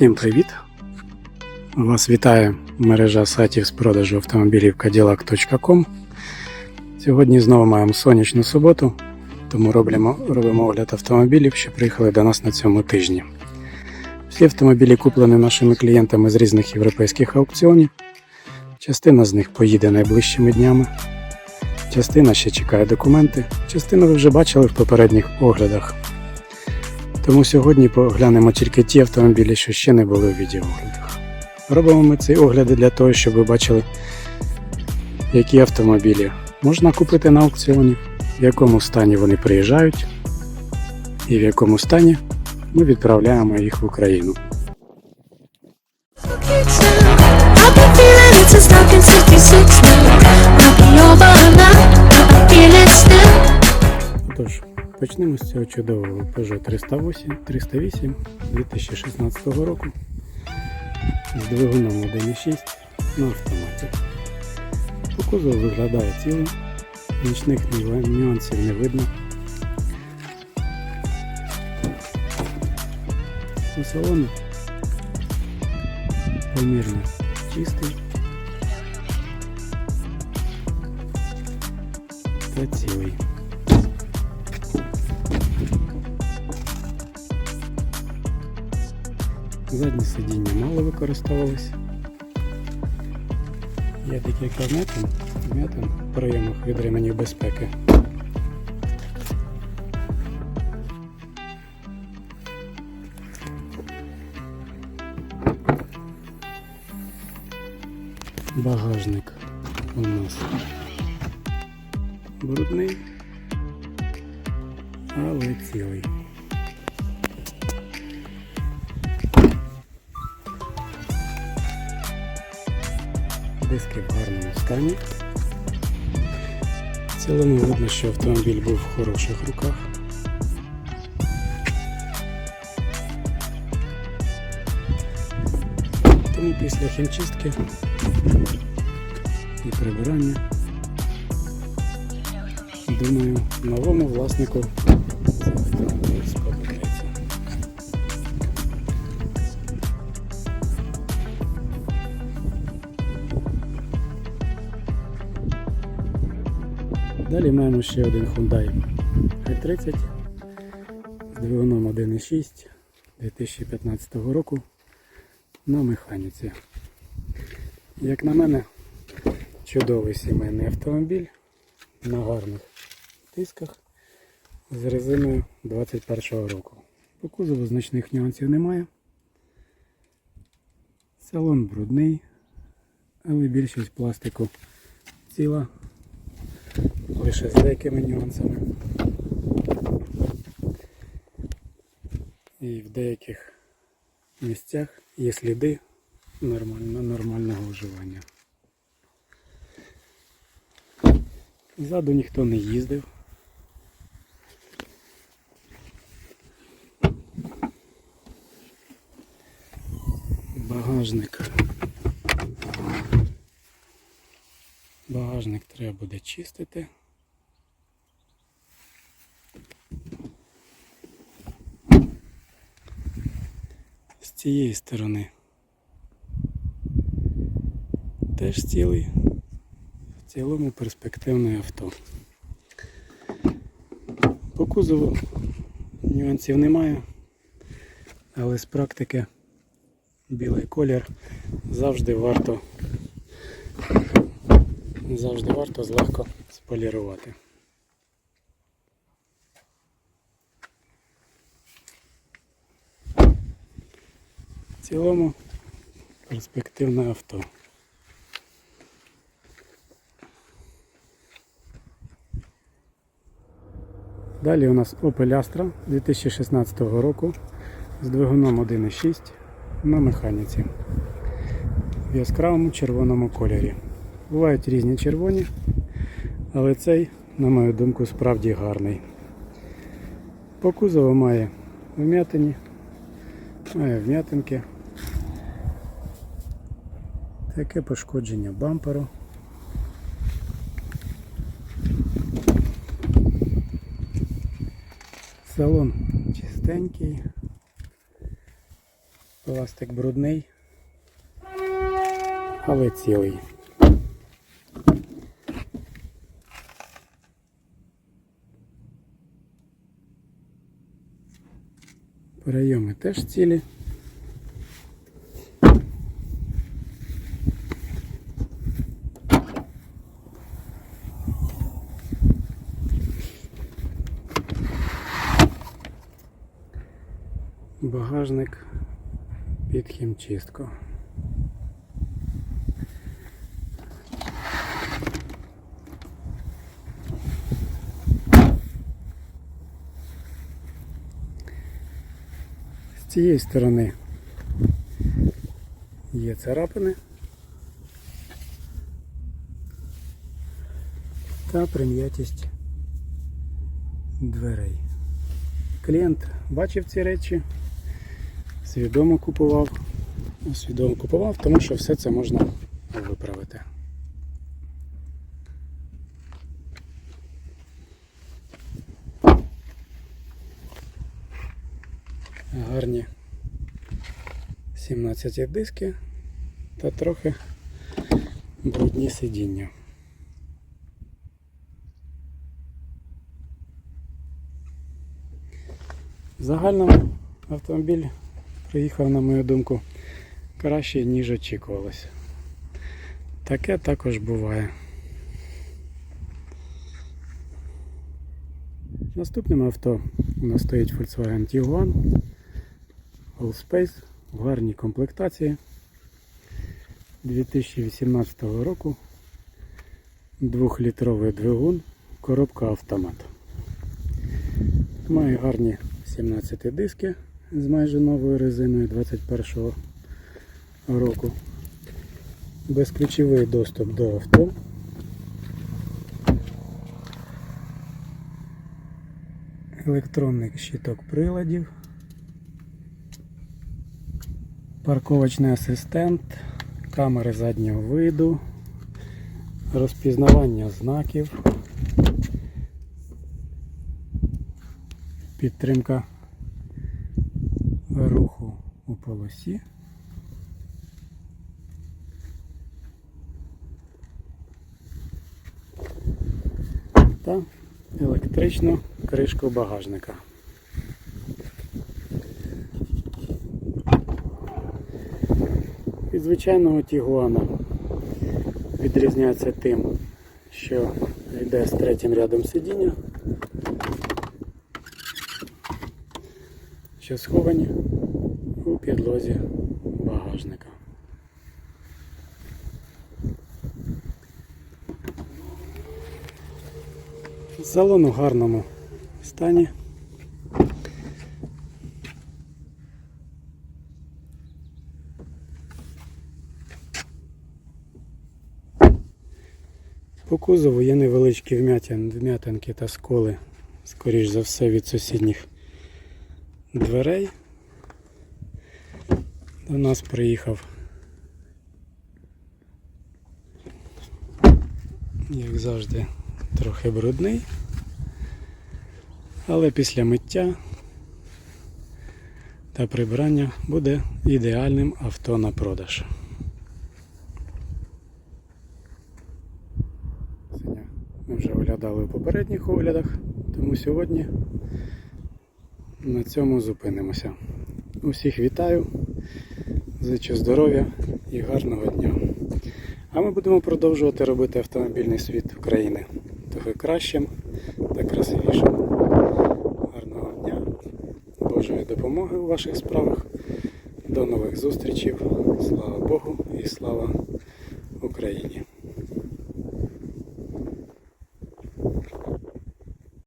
Всім привіт! Вас вітає мережа сайтів з продажу автомобілів Cadillac.com. Сьогодні знову маємо сонячну суботу, тому робимо, робимо огляд автомобілів, що приїхали до нас на цьому тижні. Всі автомобілі куплені нашими клієнтами з різних європейських аукціонів. Частина з них поїде найближчими днями. Частина ще чекає документи, частину ви вже бачили в попередніх оглядах. Тому сьогодні поглянемо тільки ті автомобілі, що ще не були у відеооглядах. Робимо ми ці огляди для того, щоб ви бачили, які автомобілі можна купити на аукціоні, в якому стані вони приїжджають, і в якому стані ми відправляємо їх в Україну. I've been feeling it since 1966 now. Might be over now, but I feel it still. Отож, почнемо з цього чудового Peugeot 308, 308 2016 року з двигуном 1.6 на автоматі. По кузову виглядає цілим, нічних нюансів не видно. У салону помірно чистий та цілий. Заднє сидіння мало використовувалось. Є декілька вмятин, вмятин прийомах від ременів безпеки. Багажник у нас брудний, але цілий. Диски в гарному стані. В цілому видно, що автомобіль був в хороших руках. Тому після хімчистки і прибирання, думаю, новому власнику Далі маємо ще один Hyundai i30 з двигуном 1.6 2015 року на механіці. Як на мене, чудовий сімейний автомобіль на гарних тисках з резиною 21 року. По кузову значних нюансів немає. Салон брудний, але більшість пластику ціла лише з деякими нюансами. І в деяких місцях є сліди нормально, нормального вживання. Ззаду ніхто не їздив. Багажник. Багажник треба буде чистити. Цієї сторони теж цілий, в цілому перспективне авто. По кузову нюансів немає, але з практики білий колір завжди варто завжди варто злегка сполірувати. Цілому перспективне авто. Далі у нас Opel Astra 2016 року з двигуном 1.6 на механіці в яскравому червоному кольорі. Бувають різні червоні, але цей, на мою думку, справді гарний. По кузову має вм'ятині, має вм'ятинки. Таке пошкодження бамперу. Салон чистенький. Пластик брудний, але цілий. Прийоми теж цілі. Багажник під хімчистку. З цієї сторони є царапини та прим'ятість дверей. Клієнт бачив ці речі, свідомо купував, свідомо купував, тому що все це можна виправити. Гарні 17 диски та трохи брудні сидіння. В загальному автомобіль приїхав, на мою думку, краще, ніж очікувалося. Таке також буває. Наступним авто у нас стоїть Volkswagen Tiguan Allspace в гарній комплектації 2018 року. Двохлітровий двигун, коробка автомат. Має гарні 17 диски з майже новою резиною 21 року. Безключовий доступ до авто. Електронний щиток приладів. Парковочний асистент, камери заднього виду, розпізнавання знаків, підтримка полосі. Та електричну кришку багажника. Від звичайного тігуана відрізняється тим, що йде з третім рядом сидіння, що сховані у підлозі багажника. Салон у гарному стані. По кузову є невеличкі вмятин, вмятинки та сколи, скоріш за все, від сусідніх дверей. До нас приїхав, як завжди, трохи брудний, але після миття та прибрання буде ідеальним авто на продаж. Ми вже оглядали у попередніх оглядах, тому сьогодні на цьому зупинимося. Усіх вітаю, зичу здоров'я і гарного дня. А ми будемо продовжувати робити автомобільний світ України трохи кращим та красивішим. Гарного дня, Божої допомоги у ваших справах. До нових зустрічей. Слава Богу і слава Україні!